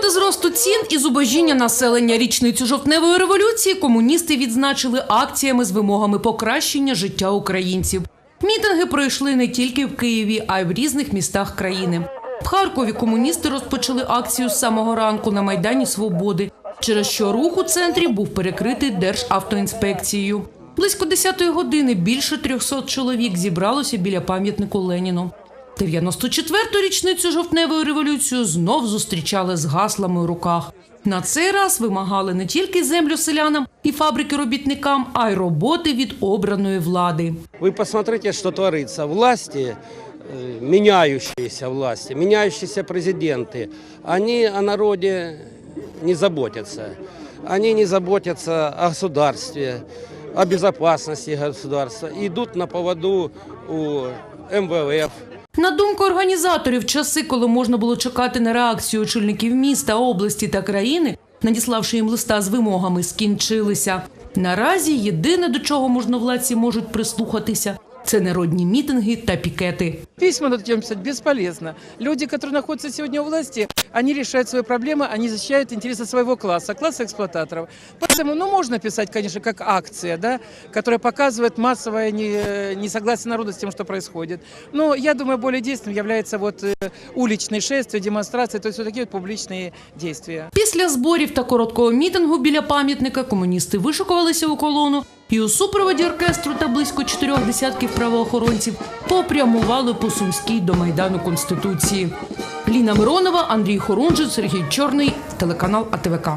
Проти зросту цін і зубожіння населення річницю жовтневої революції комуністи відзначили акціями з вимогами покращення життя українців. Мітинги пройшли не тільки в Києві, а й в різних містах країни. В Харкові комуністи розпочали акцію з самого ранку на Майдані Свободи, через що рух у центрі був перекритий Державтоінспекцією. Близько 10-ї години більше 300 чоловік зібралося біля пам'ятнику Леніну. 94-ту річницю жовтневої революції знов зустрічали з гаслами у руках. На цей раз вимагали не тільки землю селянам і фабрики робітникам, а й роботи від обраної влади. Вы посмотрите, что творится. Власти, э, меняющиеся власти, меняющиеся президенты, они о народе не заботятся. Они не заботятся о государстве, о безопасности государства. Идут на поводу у МВФ, на думку організаторів, часи, коли можна було чекати на реакцію очільників міста, області та країни, надіславши їм листа з вимогами, скінчилися. Наразі єдине, до чого можновладці можуть прислухатися, це народні мітинги та пікети. Письма на этим писать бесполезно. Люди, які знаходяться сьогодні у власти, они решают свои проблемы, они защищают интересы своего класса, класса эксплуататоров. Поэтому, ну, можно писать, конечно, как акция, да, которая показывает массовое не- несогласие народа с тем, что происходит. Но я думаю, более действенным является вот э, уличные шествия, демонстрации, то есть вот такие вот публичные действия. Після зборів та короткого мітингу біля пам'ятника комуністи вишикувалися у колону і у супроводі оркестру та близько чотирьох десятків правоохоронців попрямували по Сумській до Майдану Конституції. Ліна Миронова, Андрій Хорунжий, Сергій Чорний, телеканал АТВК.